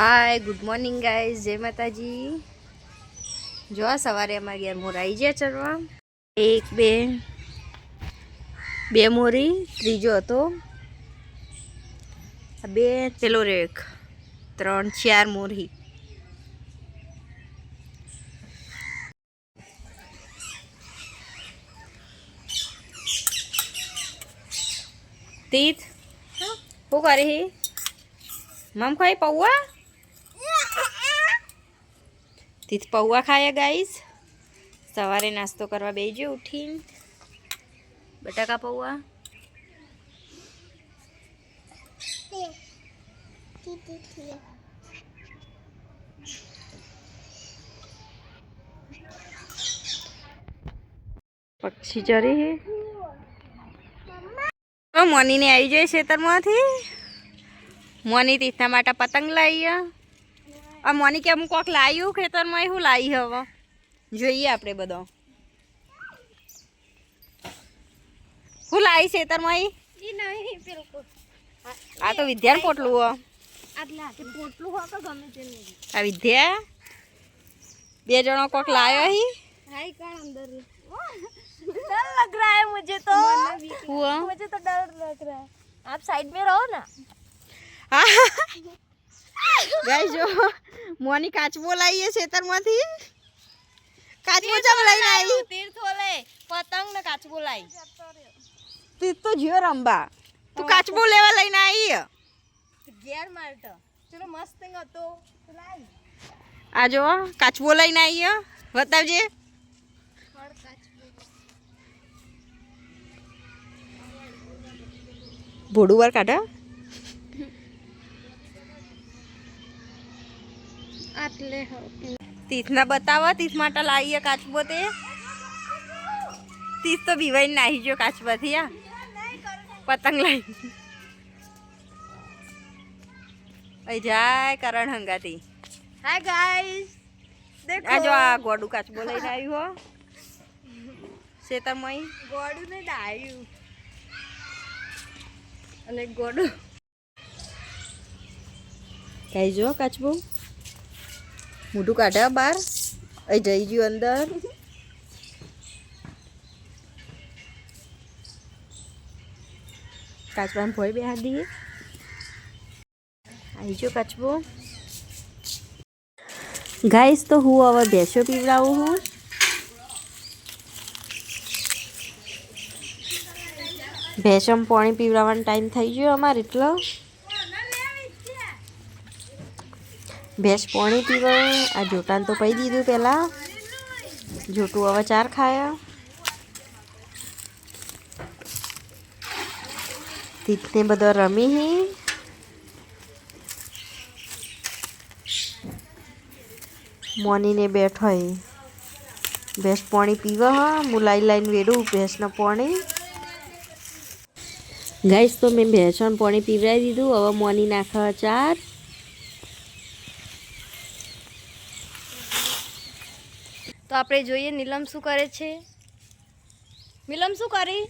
Hi good morning guys જય માતાજી. જો આ સવારે અમારી ઘેર મોર આવી ગયા ચરવા. એક બે બે મોરી ત્રીજો હતો. બે પેલો રેક. ત્રણ ચાર મોરી. તીત શું કરે? હી મમ ખાઈ પૌવા? તીત પૌવા ખાયા ગાઈસ સવારે નાસ્તો કરવા બેજો ઉઠીને. બટાકા પૌવા. પક્ષી ચરી હે. મોનીને આવી જાય ખેતરમાંથી મોની તીથના માટે પતંગ લાવી આ મોની કે અમુક કોક લાવ્યું ખેતરમાં શું લાવી હવે જોઈએ આપણે બધો શું લાવી ખેતરમાં ઈ? ઈ નહીં પેલું આ તો વિદ્યાનું પોટલું હો આટલા કે પોટલું હોય કે ગમે તે નહીં આ વિદ્યા બે જણો કોક લાવ્યો હી हाय का अंदर डर लग रहा है मुझे तो हुआ मुझे तो डर लग रहा है आप साइड में रहो ना ગાય જો મોની કાચબો લાવીએ ખેતરમાંથી. કાચબો જમ લઈને આવી તીર્થો લે પતંગ ને કાચબો લાવી. તીર્થ તો જ્યો રંબા તું કાચબો લેવા લઈને આવી ઘેર મારતો ચલો મસ્ત હતો. આ જો કાચબો લઈને આવી બતાવજે. ભોડું વાર કાઢા? આટલે તીથના બતાવો તીથ માટે લાવીએ કાચબો તે તીસ તો બીવાઈને નાહી જો કાચબાથી આ પતંગ લાવી. અહીં જાય કરણ હંગાથી. હાય ગાઈસ દેખો આ ગોડું આ ગોડુ કાચબો લઈને આવ્યું હો. શેતરમય. ગોડુ ને ડાયું. અને ગોડું. કઈ જો કાચબો. મોઢું કાઢ્યા બાર. અહીં જઈ ગયું અંદર. કાચબાને ભોય બે હાથ આવી જો કાચબો. ગાઈસ, તો હું હવે ભેંસો પીવડાવું હું. ભેંસમ પાણી પીવડાવવાનો ટાઈમ થઈ ગયો અમારે એટલો. ભેંસ પાણી પીવે, આ જોટાને તો પી દીધું પહેલાં જોટું હવે ચાર ખાયા. તીતને બધો રમી હી. મોનીને બેઠો હે. ભેંસ પાણી પીવે હા હું લાઈ લાઈને વેડું ભેંસને પાણી. ગાઈસ, તો મેં ભેંસોને પાણી પીવડાવી દીધું. હવે મોની નાખવા ચાર. આપણે જોઈએ નીલમ શું કરે છે? નીલમ શું કરી?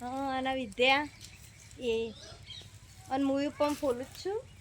હા આના વિદ્યા. એ. અને હું પણ ફોલું જ છું.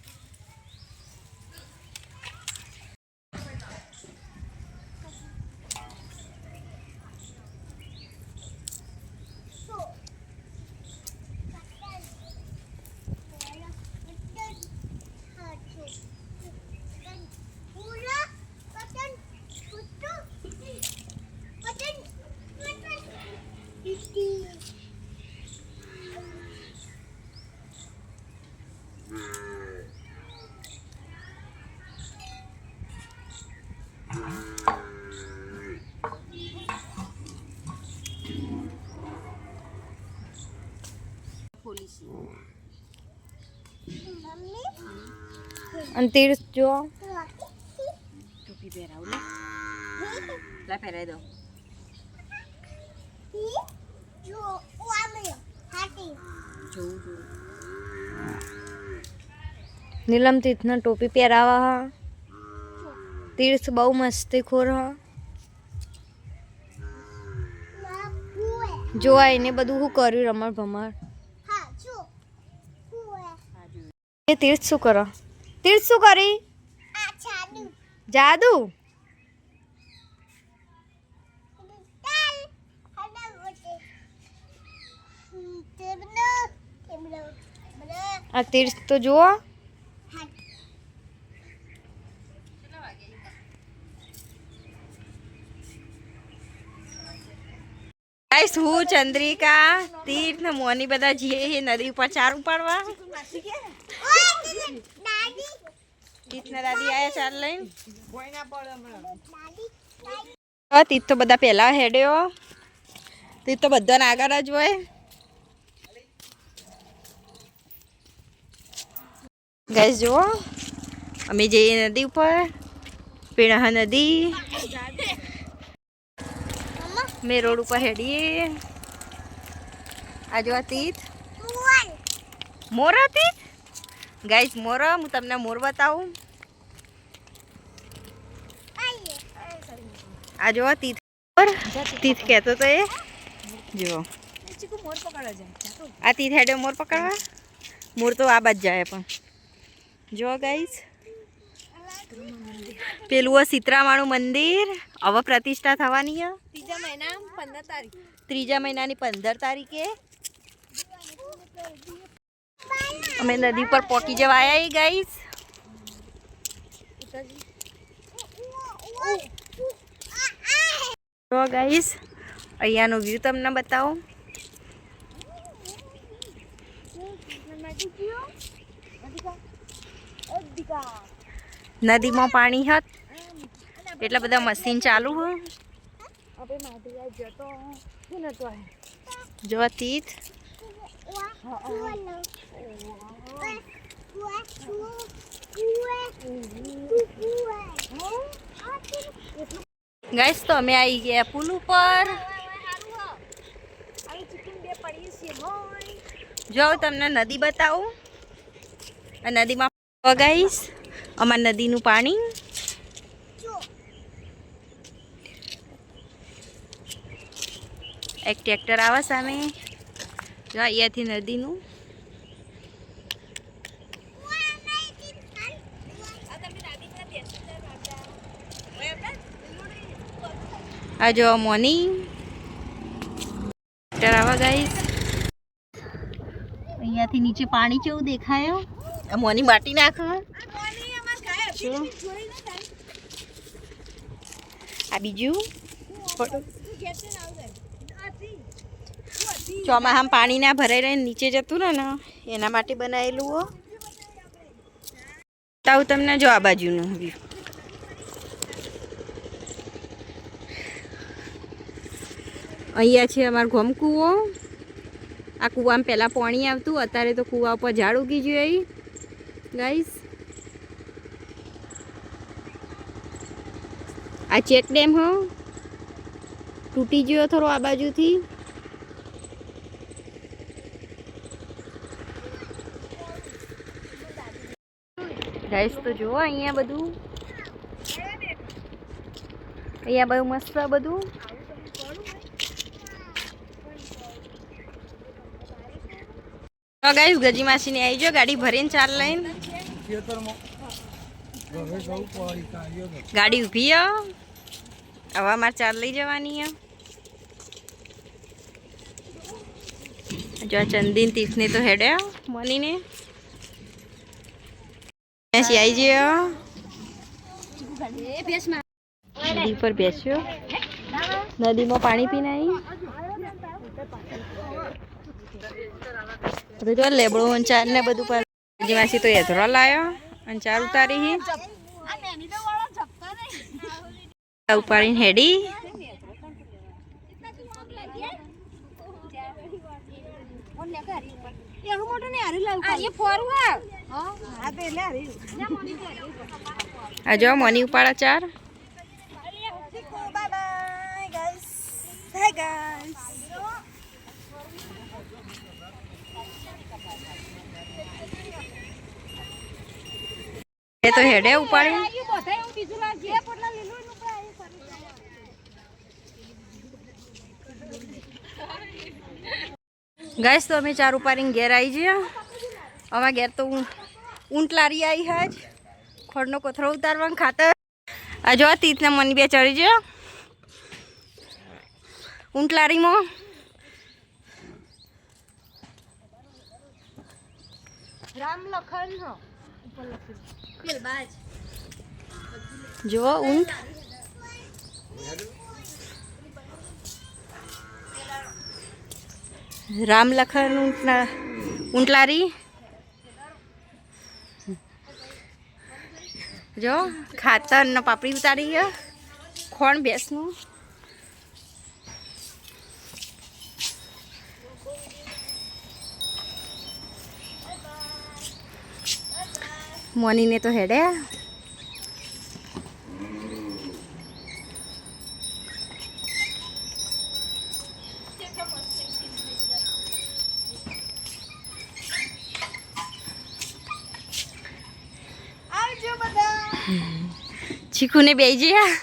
અને તીર્થ જો ટોપી પહેરાવું લે લા પહેરાવી દો જોઉં જોઉં નીલમ તીર્થના ટોપી પહેરાવા હા. તીર્થ બહુ મસ્તી ખોર હા. જોવા એને બધું શું કર્યું રમણ ભમણ. એ તીર્થ શું કરો? તીર્થ શું કરી? જાદુ? આ તીર્થ તો જુઓ. ગાઈસ હું ચંદ્રિકા તીર્થ ને મોની બધા જઈએ નદી ઉપર ચાર ઉપાડવા. તીર્થ ને દાદી આયા ચાર લઈને. તીર્થ તો બધા પહેલા હેડ્યો. તીર્થ તો બધાને આગળ જ હોય. ગાઈસ જુઓ. અમે જઈએ નદી ઉપર. પીણાહા નદી. મેં રોડ ઉપર હેડીએ. આ જો આ તીત મોરા તીત ગાઈસ મોરા હું તમને મોર બતાવું. આ જો આ તીત તીર્થ કહેતો તો એ. જો આ તીત હેડ્યો મોર પકડવા? મોર તો આ બાજ જાય પણ. જો ગાઈસ પેલું સીતરામાનું મંદિર. હવે પ્રતિષ્ઠા થવાની ત્રીજા મહિના પંદર તારીખ. ત્રીજા મહિનાની પંદર તારીખે. અમે નદી પર પોકી જવા આવ્યા ગાઈસ તો ગાઈસ અહીંયાનો વ્યૂ તમને બતાવું. નદીમાં પાણી હત. એટલા બધા મશીન ચાલુ હોય આપણે માટી જતો શું નતો જો તીત. ગાઈસ, તો અમે આવી ગયા પુલ ઉપર. જો, તમને નદી બતાવું. નદીમાં ગાઈસ અમાર નદીનું પાણી એક ટ્રેક્ટર આવે સામે જો અહીંયાથી નદીનું આ જો મોની ટ્રેક્ટર આવે ગાઈસ અહીંયાથી નીચે પાણી કેવું દેખાય આ મોની માટી નાખો. આ બીજું? ચોમાસામાં પાણી ના ભરાઈ રહે નીચે જતું રહે ને એના માટે બનાવેલું હો. બતાવું તમને જો આ બાજુનું વ્યૂ અહીંયા છે અમારો ગોમ કૂવો. આ કૂવામાં પહેલાં પાણી આવતું અત્યારે તો કૂવા ઉપર ઝાડ ઉગી ગયું ગાઈસ. આ ચેક ડેમ, હો. તૂટી ગયો થોડો આ બાજુથી. ગાઈસ, તો જુઓ અહીંયા બધું. અહીંયા બહુ મસ્ત બધું. ગાઈસ ગજી માસીની આવી જો ગાડી ભરીને ચાલ લઈને. ગાડી હો. હવે અમારે ચાલ લઈ જવાની જો ચંદીન તીર્થને તો હેડે મનીને આવી ગયો નદી પર બેસ્યો. નદીમાં પાણી પીને આવી જો લેબડો ચાર ને બધું માસી તો એધરો લાયો અને ચાર ઉતારી હી. ઉપાડીને હેડી. આ જો મની ઉપાડા ચાર. એ તો હેડે ઉપાડી. ગાઈસ તો અમે ચાર ઉપાડીને ઘેર આવી જઈએ. અમારા ઘેર તો ઊંટ લારી આવી હાજ ખોડનો કોથળો ઉતારવાનું ખાતર. આ જો તીતને મની બે ચડી જયો ઊંટ લારીમાં. રામ લખન ઉપર લખેલું પેલ બાજ. જો ઊંટ. રામ લખન ઊંટના, ઊંટલારી. જો ખાતર ને પાપડી ઉતારી ખોણ ભેંસનું મોનીને તો હેડે ચીકુને બે જ્યા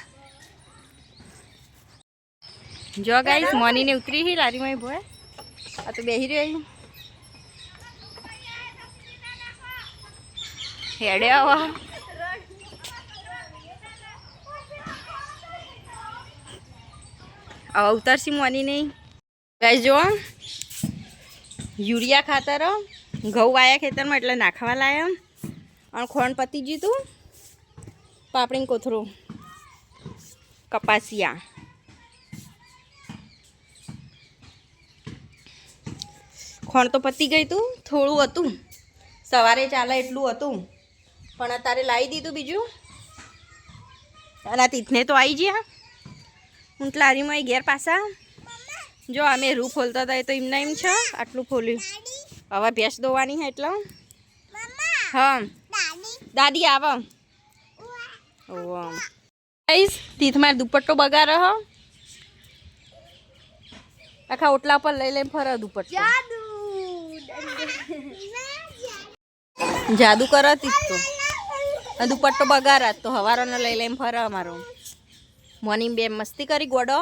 જો ગાઈસ મોનીને ઉતરી હી લારીમાં ભોય. આ તો બેહી રહી હેડે આવા હવે ઉતરશી મોની નહીં. ગાય જો યુરિયા ખાતર, ઘઉં વાયા ખેતરમાં એટલે નાખવા લાયા. અને ખોણ પતી ગયું તું, પાપડીને કોથરું કપાસિયા. ખોણ તો પતી ગઈ તું, થોડું હતું. સવારે ચાલે એટલું હતું. પણ અત્યારે લાવી દીધું બીજું? આ તીથને તો આવી ગયા. હું લારીમાં ઘેર પાછા. જો અમે રૂ ખોલતા હતા એ તો એમના એમ છે. આટલું ખોલ્યું. હવે ભેંસ દોવાની છે એટલે. હા. દાદી આવ. ગાઈસ તીથમાં દુપટ્ટો બગાડ હ. આખા ઓટલા પર લઈ લઈને ફરો દુપટ્ટો. જાદુ. કરો તીથ તો. દુપટ્ટો બગારા તો હવારોને લઈ લઈને ફરે અમારો. મોર્નિંગ બે મસ્તી કરી ગોડો.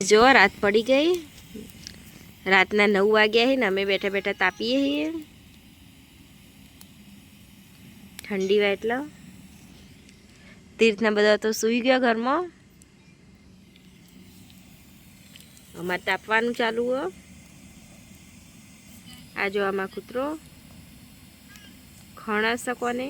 જો, રાત પડી ગઈ. રાતના નવ વાગ્યા છે ને અમે બેઠા બેઠા તાપીએ છીએ ઠંડી હોય એટલે. તીર્થના બધા તો સૂઈ ગયા ઘરમાં. અમારે તાપવાનું ચાલુ હો. આ જો આમાં કૂતરો. ખણા શકો ને